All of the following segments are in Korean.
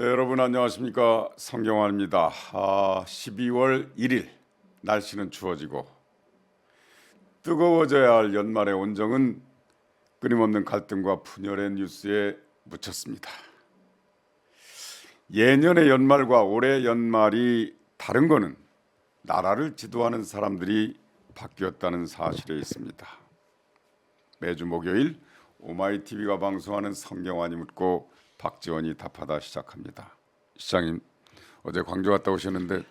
네, 여러분 안녕하십니까 성경환입니다. 아, 12월 1일 날씨는 추워지고 뜨거워져야 할 연말의 온정은 끊임없는 갈등과 분열의 뉴스에 묻혔습니다. 예년의 연말과 올해 연말이 다른 거는 나라를 지도하는 사람들이 바뀌었다는 사실에 있습니다. 매주 목요일 오마이 TV가 방송하는 성경환이 묻고 박지원이 답하다 시작합니다. 시장님 어제 광주 갔다 오셨는데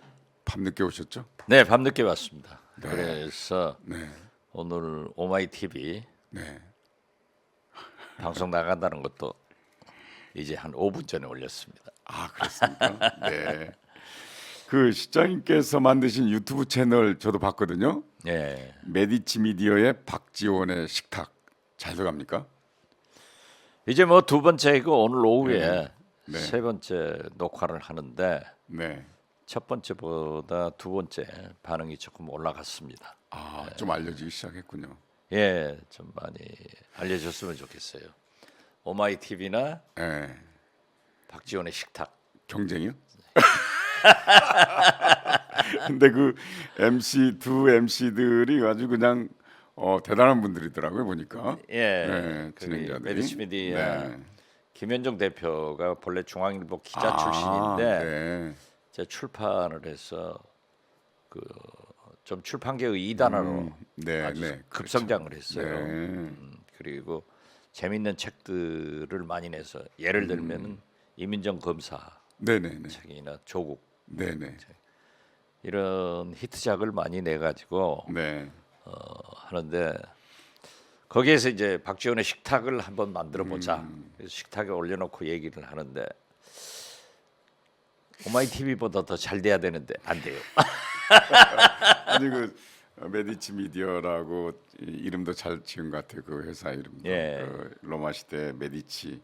밤늦게 오셨죠? 네, 밤늦게 왔습니다. 그래서 네, 오늘 오마이 TV 네. 방송 나간다는 것도 이제 한 5분 전에 올렸습니다. 아 그렇습니까? 네. 그 시장님께서 만드신 유튜브 채널 저도 봤거든요. 예. 메디치 미디어의 박지원의 식탁 잘 돼갑니까? 이제 뭐 두 번째이고 오늘 오후에 네. 세 번째 녹화를 하는데 네. 첫 번째보다 두 번째 반응이 조금 올라갔습니다. 아좀 알려지기 시작했군요. 예, 좀 많이 알려줬으면 좋겠어요. 오마이 TV나 네. 박지원의 식탁. 경쟁이요? 근데 그 MC 두 MC들이 아주 그냥 어, 대단한 분들이더라고요 보니까. 예, 네, 그 진행자들이. 메디치 미디어 네. 김현정 대표가 본래 중앙일보 기자 아, 출신인데 네. 제 출판을 해서 그 좀 출판계의 이단으로 음, 네, 아주 네, 급성장을 했어요. 네. 음, 그리고 재밌는 책들을 많이 내서 예를 들면은 음. 이민정 검사 네네네. 책이나 조국 네네. 이런 히트작을 많이 내 가지고 네. 어, 하는데 거기에서 이제 박지원의 식탁을 한번 만들어 보자. 음. 식탁에 올려놓고 얘기를 하는데 오마이 TV보다 더 잘 돼야 되는데 안 돼요. 아니 그 메디치 미디어라고 이- 이름도 잘 지은 것 같아요. 그 회사 이름도. 예. 그 로마 시대 메디치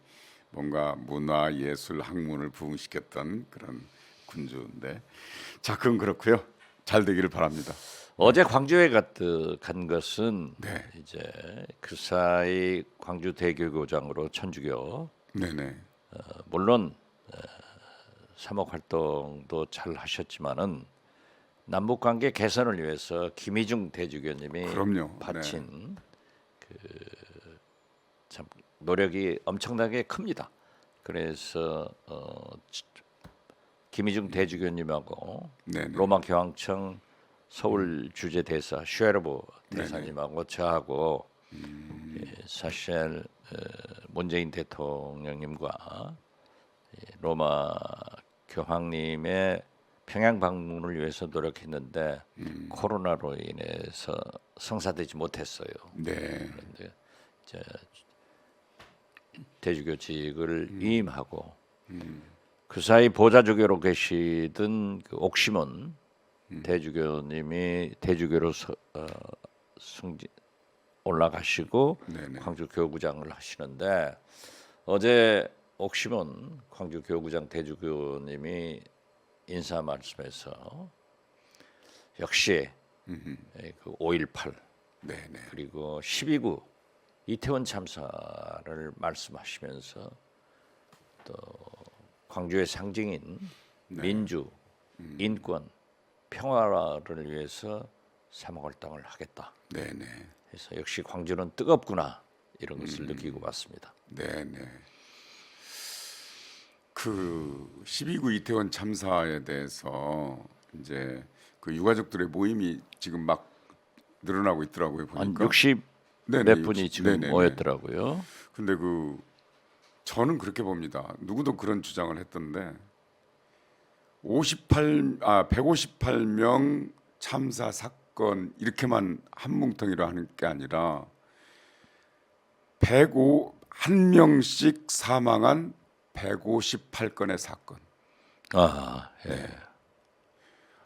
뭔가 문화 예술 학문을 부흥시켰던 그런 군주인데. 자, 그건 그렇고요. 잘 되기를 바랍니다. 어제 광주에 갔, 간 것은 네. 이제 그 사이 광주 대교구장으로 천주교 네네. 어, 물론 어, 사목 활동도 잘 하셨지만은 남북 관계 개선을 위해서 김희중 대주교님이 그럼요. 바친 그참 노력이 엄청나게 큽니다. 그래서 어, 치- 김희중 대주교님하고 네네. 로마 교황청 서울 주재 대사 쉐르보 대사님하고 저하고 예, 사실 어, 문재인 대통령님과 예, 로마 교황님의 평양 방문을 위해서 노력했는데 코로나로 인해서 성사되지 못했어요. 네. 그런데 이제 대주교직을 위임하고 그 사이 보좌주교로 계시던 그 옥시몬 대주교님이 대주교로 서, 어, 승진 올라가시고 네네. 광주 교구장을 하시는데 어제 옥시몬 광주 교구장 대주교님이 인사 말씀에서 역시 예, 그5.18 네네. 그리고 12구 이태원 참사를 말씀하시면서 또 광주의 상징인 민주, 인권, 평화를 위해서 사목활동을 하겠다. 네네. 그래서 역시 광주는 뜨겁구나 이런 것을 느끼고 왔습니다. 네네. 그 12구 이태원 참사에 대해서 이제 그 유가족들의 모임이 지금 막 늘어나고 있더라고요 한 보니까. 60몇 네네, 분이 60. 지금 네네네. 모였더라고요. 근데 그 저는 그렇게 봅니다. 누구도 그런 주장을 했던데 58 아 158명 참사 사건 이렇게만 한 뭉텅이로 하는 게 아니라 105 한 명씩 사망한 158건의 사건. 아, 예. 네.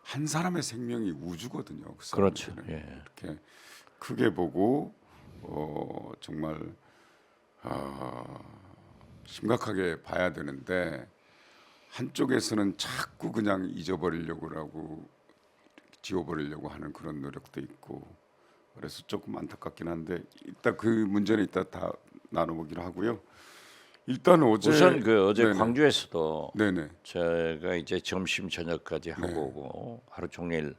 한 사람의 생명이 우주거든요. 그 그렇죠. 예. 이렇게 크게 보고 어, 정말 아, 심각하게 봐야 되는데 한쪽에서는 자꾸 그냥 잊어버리려고 하고 지워버리려고 하는 그런 노력도 있고 그래서 조금 안타깝긴 한데 이따 그 문제는 이따 다 나눠보기로 하고요. 일단 어제 우선 그 어제 네네. 광주에서도 네네 제가 이제 점심 저녁까지 하고 오고 하루 종일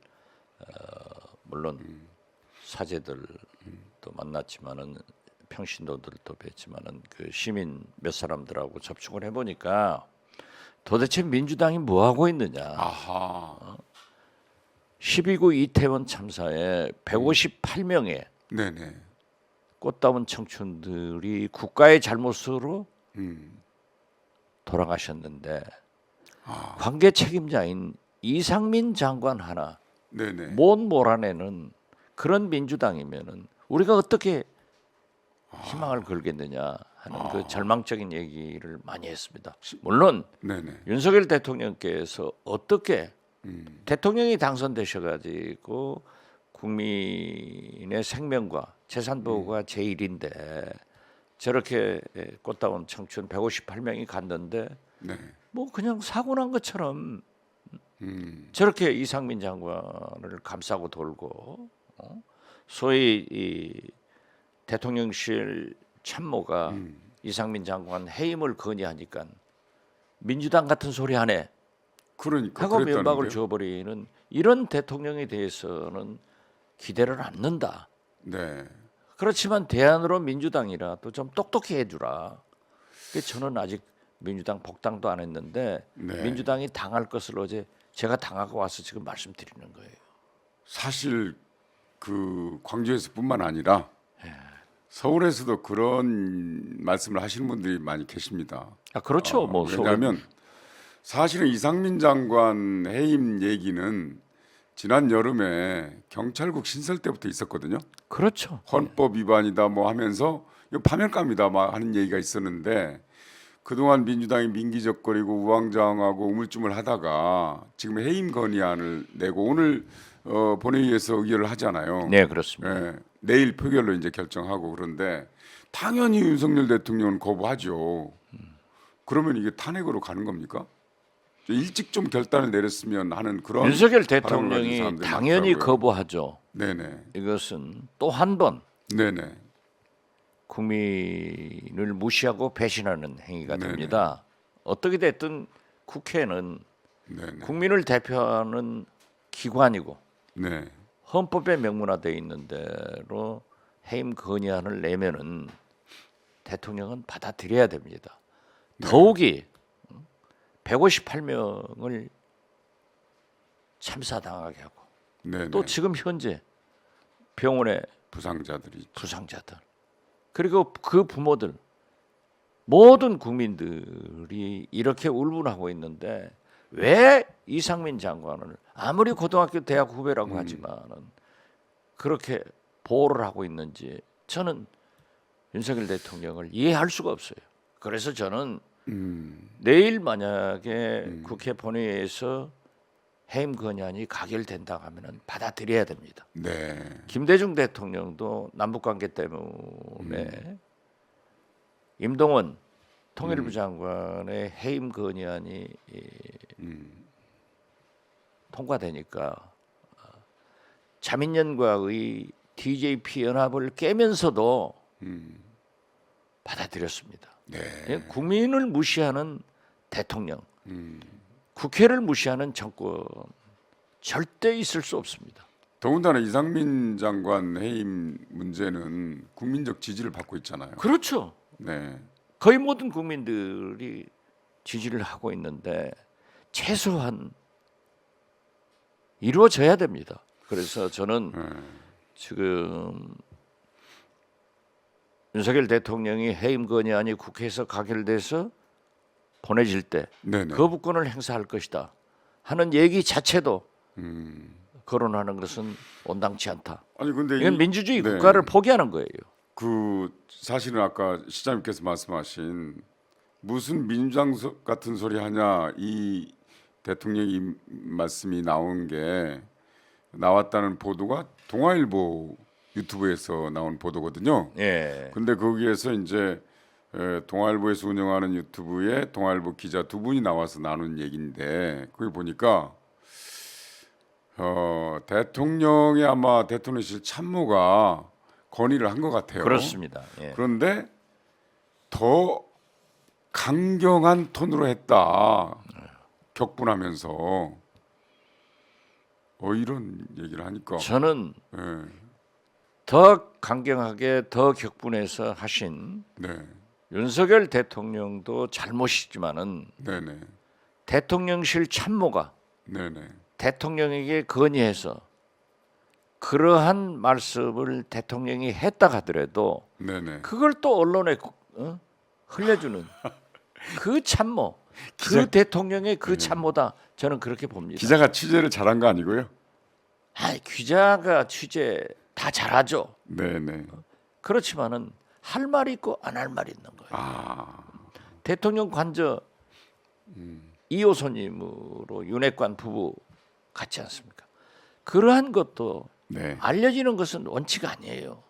어, 물론 사제들 도 만났지만은 평신도들도 뵀지만은 그 시민 몇 사람들하고 접촉을 해보니까 도대체 민주당이 뭐 하고 있느냐? 아하. 12구 이태원 참사에 158명의 네네. 꽃다운 청춘들이 국가의 잘못으로 음. 돌아가셨는데 아. 관계 책임자인 이상민 장관 하나 네네. 못 몰아내는 그런 민주당이면은 우리가 어떻게 희망을 걸겠느냐 하는 아. 그 절망적인 얘기를 많이 했습니다. 물론 네네 윤석열 대통령께서 어떻게 음 대통령이 당선되셔가지고 국민의 생명과 재산 보호가 제일인데 저렇게 꽃다운 청춘 158명이 갔는데 네. 뭐 그냥 사고 난 것처럼 음 저렇게 이상민 장관을 감싸고 돌고 어? 소위 이 대통령실 참모가 음. 이상민 장관 해임을 건의하니까 민주당 같은 소리 하네 그러니까 하고 면박을 그랬다는데요. 줘버리는 이런 대통령에 대해서는 기대를 않는다. 네. 그렇지만 대안으로 민주당이라도 좀 똑똑히 해주라. 그 저는 아직 민주당 복당도 안 했는데 네. 민주당이 당할 것을 어제 제가 당하고 와서 지금 말씀드리는 거예요. 사실 그 광주에서뿐만 아니라 예. 서울에서도 그런 말씀을 하시는 분들이 많이 계십니다. 아 그렇죠. 어, 뭐 소- 왜냐하면 사실은 이상민 장관 해임 얘기는 지난 여름에 경찰국 신설 때부터 있었거든요. 그렇죠. 헌법 위반이다 뭐 하면서 이거 파멸감이다 막 하는 얘기가 있었는데 그동안 민주당이 민기적거리고 우왕좌왕하고 우물쭈물하다가 지금 해임 건의안을 내고 오늘 어, 본회의에서 의결을 하잖아요. 네 그렇습니다. 예, 내일 표결로 이제 결정하고 그런데 당연히 윤석열 대통령은 거부하죠. 그러면 이게 탄핵으로 가는 겁니까? 일찍 좀 결단을 내렸으면 하는 그런 윤석열 대통령이 당연히 많더라고요. 거부하죠. 네네 이것은 또 한 번 네네 국민을 무시하고 배신하는 행위가 네네. 됩니다. 어떻게 됐든 국회는 네네 국민을 대표하는 기관이고 네. 헌법에 명문화되어 있는 대로 해임 건의안을 내면은 대통령은 받아들여야 됩니다. 더욱이 158명을 참사당하게 하고 네네. 또 지금 현재 병원에 부상자들이 부상자들 그리고 그 부모들 모든 국민들이 이렇게 울분하고 있는데 왜 이상민 장관을 아무리 고등학교 대학 후배라고 하지만은 그렇게 보호를 하고 있는지 저는 윤석열 대통령을 이해할 수가 없어요. 그래서 저는 음, 내일 만약에 국회 본회의에서 해임 건의안이 가결된다 하면은 받아들여야 됩니다. 네. 김대중 대통령도 남북 관계 때문에 임동원 통일부 장관의 해임 건의안이 이, 통과되니까 어, 자민련과의 DJP 연합을 깨면서도 받아들였습니다. 네. 예, 국민을 무시하는 대통령, 음. 국회를 무시하는 정권 절대 있을 수 없습니다. 더군다나 이상민 장관 해임 문제는 국민적 지지를 받고 있잖아요. 그렇죠. 네. 거의 모든 국민들이 지지를 하고 있는데 최소한 이루어져야 됩니다. 그래서 저는 네. 지금 윤석열 대통령이 해임 건의안이 국회에서 가결돼서 보내질 때 네네. 거부권을 행사할 것이다 하는 얘기 자체도 음. 거론하는 것은 온당치 않다. 아니 근데 이건 이- 민주주의 네. 국가를 포기하는 거예요. 그 사실은 아까 시장님께서 말씀하신 무슨 민주당 소- 같은 소리 하냐 이 대통령 이 말씀이 나온 게 나왔다는 보도가 동아일보 유튜브에서 나온 보도거든요. 예. 근데 거기에서 이제 에, 동아일보에서 운영하는 유튜브에 동아일보 기자 두 분이 나와서 나눈 얘기인데 거기 보니까 어, 대통령이 아마 대통령실 참모가 건의를 한 것 같아요. 그렇습니다. 예. 그런데 더 강경한 톤으로 했다. 격분하면서 어 이런 얘기를 하니까 저는 예, 더 강경하게 더 격분해서 하신 네, 윤석열 대통령도 잘못이지만은 네네, 대통령실 참모가 네네, 대통령에게 건의해서 그러한 말씀을 대통령이 했다 하더라도 네네. 그걸 또 언론에 어? 흘려주는 그 참모, 그 기자- 네. 대통령의 그 참모다 저는 그렇게 봅니다. 기자가 취재를 잘한 거 아니고요? 아, 기자가 취재 다 잘하죠. 네네. 그렇지만은 할 말이 있고 안 할 말이 있는 거예요. 아, 대통령 관저 이호선님으로 윤핵관 부부 같지 않습니까? 그러한 것도 네, 알려지는 것은 원칙 아니에요.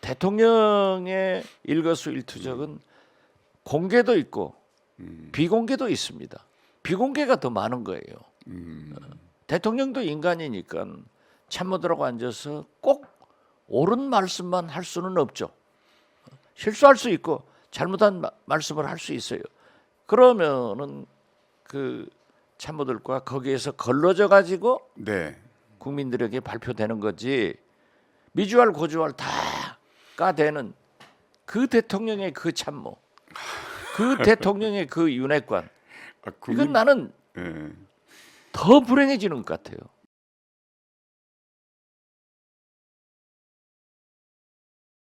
대통령의 일거수일투족은 공개도 있고 비공개도 있습니다. 비공개가 더 많은 거예요. 어, 대통령도 인간이니까 참모들하고 앉아서 꼭 옳은 말씀만 할 수는 없죠. 실수할 수 있고 잘못한 마- 말씀을 할 수 있어요. 그러면은 그 참모들과 거기에서 걸러져 가지고 네, 국민들에게 발표되는 거지. 미주알 고주알 다 까대는 그 대통령의 그 참모 그 대통령의 그 윤핵관. 아, 이건 국민, 나는 예, 더 불행해지는 것 같아요.